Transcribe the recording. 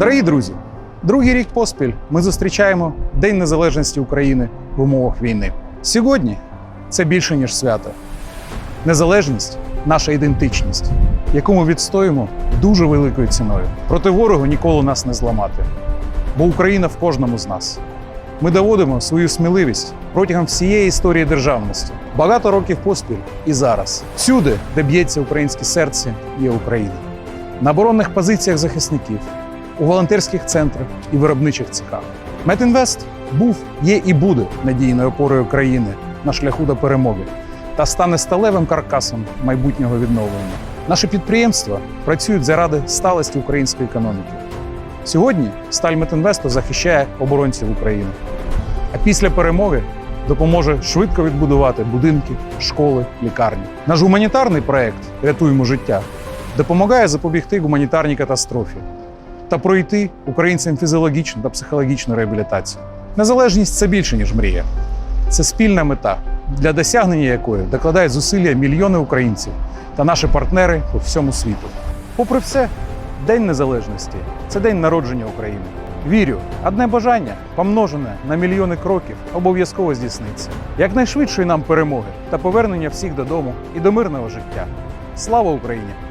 Дорогі друзі, другий рік поспіль ми зустрічаємо День Незалежності України в умовах війни. Сьогодні це більше ніж свято. Незалежність наша ідентичність, яку ми відстоїмо дуже великою ціною. Проти ворогу ніколи нас не зламати, бо Україна в кожному з нас. Ми доводимо свою сміливість протягом всієї історії державності, багато років поспіль і зараз. Всюди, де б'ється українське серце, є Україна. На оборонних позиціях захисників, у волонтерських центрах і виробничих цехах. Метінвест був, є і буде надійною опорою країни на шляху до перемоги та стане сталевим каркасом майбутнього відновлення. Наші підприємства працюють заради сталості української економіки. Сьогодні сталь Метінвесту захищає оборонців України, а після перемоги допоможе швидко відбудувати будинки, школи, лікарні. Наш гуманітарний проект Рятуємо життя допомагає запобігти гуманітарній катастрофі та пройти українцям фізіологічну та психологічну реабілітацію. Незалежність це більше, ніж мрія. Це спільна мета, для досягнення якої докладають зусилля мільйони українців та наші партнери по всьому світу. Попри все, День Незалежності це день народження України. Вірю, одне бажання, помножене на мільйони кроків, обов'язково здійсниться. Якнайшвидшої нам перемоги та повернення всіх додому і до мирного життя. Слава Україні!